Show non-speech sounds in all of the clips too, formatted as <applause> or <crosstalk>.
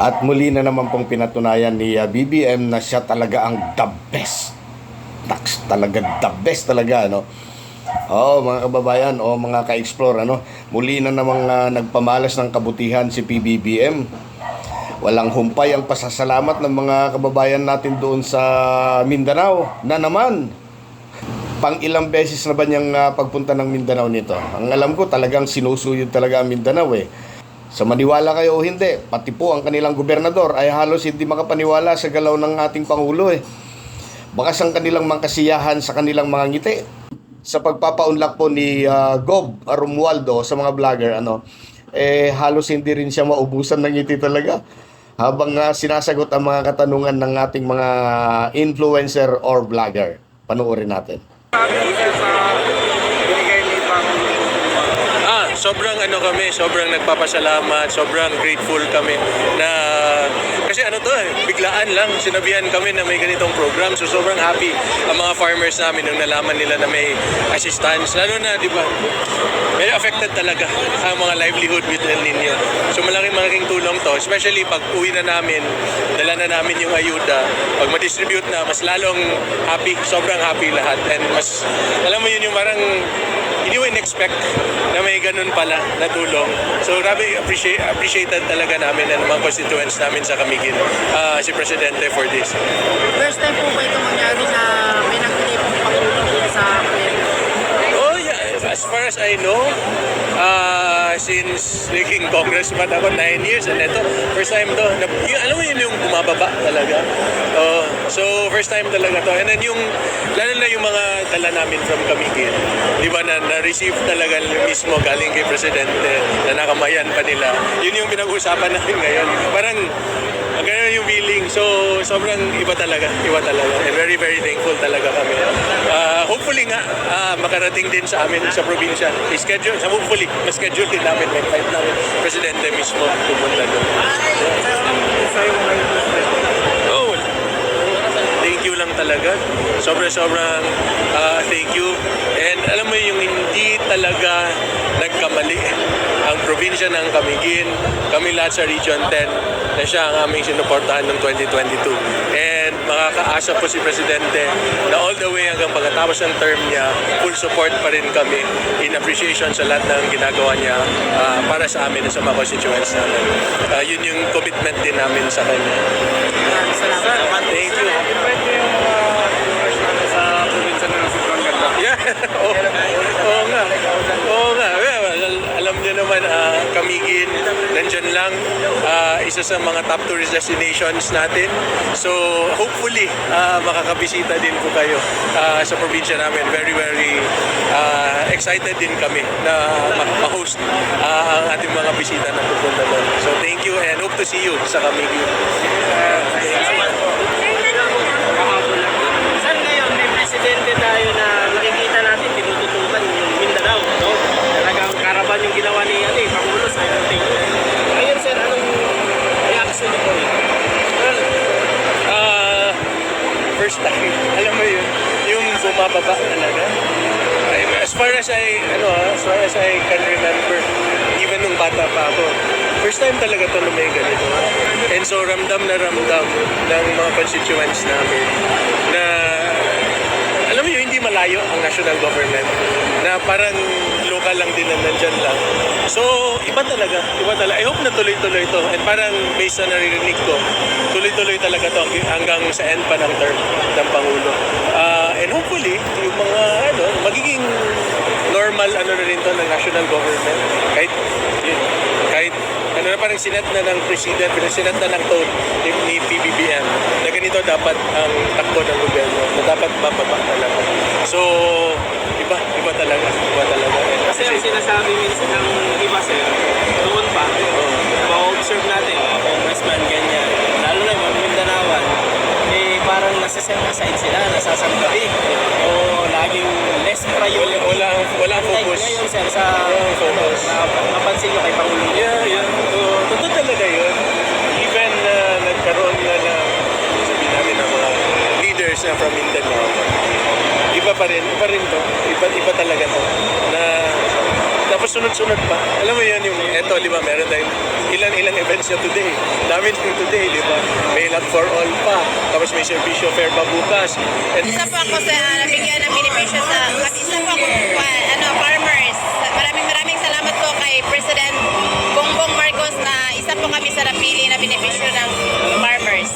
At muli na naman pong pinatunayan ni ah, BBM na siya talaga ang the best. Tax talaga the best talaga ano. Oh, mga kababayan, o mga ka-explore ano, muli na namang ah, nagpamalas ng kabutihan si PBBM. Walang humpay ang pasasalamat ng mga kababayan natin doon sa Mindanao na naman pang ilang beses na ba niyang ah, pagpunta ng Mindanao nito? Ang alam ko talagang sinusuyod talaga ang Mindanao eh. Sa maniwala kayo o hindi, pati po ang kanilang gobernador ay halos hindi makapaniwala sa galaw ng ating Pangulo eh. Bakas ang kanilang mga kasiyahan sa kanilang mga ngiti. Sa pagpapaunlak po ni ah, Gob Romualdo sa mga vlogger, ano, eh halos hindi rin siya maubusan ng ngiti talaga. Habang ah, sinasagot ang mga katanungan ng ating mga influencer or vlogger. Panoorin natin. Sabi binigay ni Pangulong Ah, sobrang ano kami, sobrang nagpapasalamat, sobrang grateful kami na kasi ano to eh, biglaan lang sinabihan kami na may ganitong program. So sobrang happy ang mga farmers namin nung nalaman nila na may assistance. Lalo na, di ba, very affected talaga ang mga livelihood with El Nino. So malaking malaking tulong to, especially pag uwi na namin, dala na namin yung ayuda. Pag ma-distribute na, mas lalong happy, sobrang happy lahat. And mas, alam mo yun yung parang hindi mo in-expect na may ganun pala na tulong. So, grabe, appreciate, appreciated talaga namin and mga constituents namin sa Kamigin, ah, si Presidente for this. First time po ba ito mangyari na may nagbigay pong sa Amerika? Oh, yeah. As far as I know, ah, since naging congressman ako, nine years, and ito, first time to. Na, yung, alam mo yun yung bumababa talaga. Oh, so, first time talaga to. And then yung, lalo na yung mga dala namin from Kamigin, di ba, na, na-receive talaga mismo galing kay Presidente, na nakamayan pa nila. Yun yung pinag-uusapan <laughs> namin ngayon. Parang, ang ganun yung feeling. So, sobrang iba talaga. Iba talaga. And very, very thankful talaga kami. Ah, hopefully nga, ah, makarating din sa amin sa probinsya. I-schedule, sa hopefully, ma-schedule din namin, may flight namin. Presidente mismo pumunta doon. Oh. Thank you lang talaga. Sobra-sobrang ah, thank you. And alam mo yung hindi talaga nagkamali ang probinsya ng Camiguin, kami lahat sa Region 10 na siya ang aming sinuportahan ng 2022. And makakaasa po si Presidente na all the way hanggang pagkatapos ng term niya, full support pa rin kami in appreciation sa lahat ng ginagawa niya ah, para sa amin at sa mga constituents namin. Ah, yun yung commitment din namin sa kanya. Salamat. Thank you. Sa mga top tourist destinations natin. So, hopefully, ah, makakabisita din po kayo ah, sa probinsya namin. Very, very ah, excited din kami na ma- ma-host ah, ang ating mga bisita na pupunta doon. So, thank you and hope to see you sa Kamigin. Saan ngayon may presidente tayo na nakikita natin tinututukan yung Mindanao, no? Talagang karaban yung ginawa ni ano, eh, Pangulo sa ating. Ngayon sir, anong reaction niyo po? Ah, first time. Alam mo yun, yung bumababa talaga. As far as I, ano ah, as far as I can remember, even nung bata pa ako, first time talaga to na may ganito. And so ramdam na ramdam ng mga constituents namin na alam mo yun, hindi malayo ang national government na parang local lang din na nandyan lang. So, iba talaga. Iba talaga. I hope na tuloy-tuloy to. And parang based sa naririnig ko, tuloy-tuloy talaga to hanggang sa end pa ng term ng Pangulo. Ah, and hopefully, yung mga ano, magiging normal ano na rin to ng national government. Kahit, yun, kahit ano na parang sinet na ng president, sinet na ng tone ni, ni PBBM na ganito dapat ang takbo ng gobyerno, na dapat mababa talaga. So, iba, iba talaga, iba talaga. Ang sinasabi minsan ng iba sir, noon pa, ma-observe natin, mga congressman, ganyan, lalo na yung mga Mindanawan, eh parang nasa center side sila, nasasanggabi. O laging less priority. wala, wala, wala Like focus. ngayon sir, sa Walang focus. na, napansin nyo kay Pangulong. Yeah, yeah. So, totoo talaga yun. Even na nagkaroon na sabihin ng mga leaders na from Mindanao, iba pa rin, iba rin to. Iba, iba talaga to. Na, na Tapos sunod-sunod pa. Alam mo yun, yung eto, di ba, meron tayong ilan-ilang events na today. Dami yung today, di ba? May lot for all pa. Tapos may servisyo fair pa bukas. And Isa po ako sa uh, nabigyan ng benepisyo sa at isa po ako uh, ano, farmers. Maraming maraming salamat po kay President Bongbong Marcos na isa po kami sa napili na benepisyo ng farmers.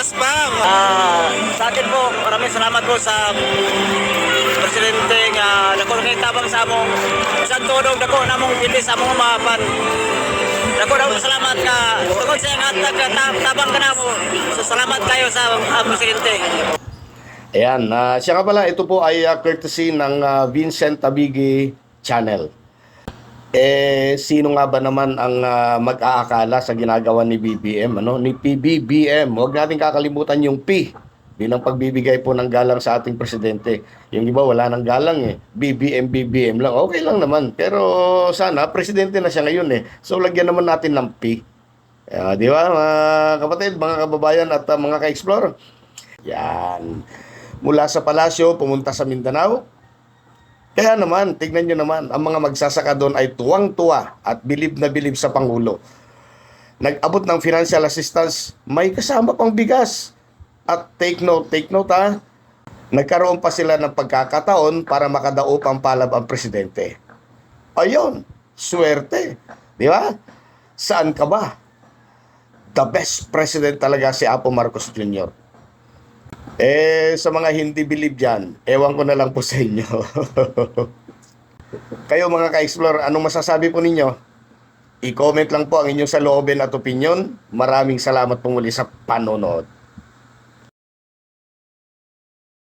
Bigas pa. Ah, sa akin po, maraming salamat po sa presidente nga dako kay tabang sa among isang tudong dako namong pili sa among mapan. Dako daw salamat ka tungod sa nga tag- tabang ka namo. So salamat kayo sa ah, presidente. Ayan, ah, siya nga pala, ito po ay ah, courtesy ng ah, Vincent Tabigi Channel. Eh, sino nga ba naman ang ah, mag-aakala sa ginagawa ni BBM, ano? Ni PBBM. Huwag natin kakalimutan yung P bilang pagbibigay po ng galang sa ating presidente. Yung iba wala nang galang eh. BBM, BBM lang. Okay lang naman. Pero sana, presidente na siya ngayon eh. So, lagyan naman natin ng P. Ah, di ba, mga kapatid, mga kababayan at ah, mga ka-explore? Yan. Mula sa palasyo, pumunta sa Mindanao. Kaya naman, tignan nyo naman, ang mga magsasaka doon ay tuwang-tuwa at bilib na bilib sa Pangulo. Nag-abot ng financial assistance, may kasama pang bigas. At take note, take note ha, nagkaroon pa sila ng pagkakataon para makadaop ang palab ang presidente. Ayun, swerte. Di ba? Saan ka ba? The best president talaga si Apo Marcos Jr. Eh, sa mga hindi believe dyan, ewan ko na lang po sa inyo. <laughs> Kayo mga ka-explore, anong masasabi po ninyo? I-comment lang po ang inyong saloobin at opinion. Maraming salamat po muli sa panonood.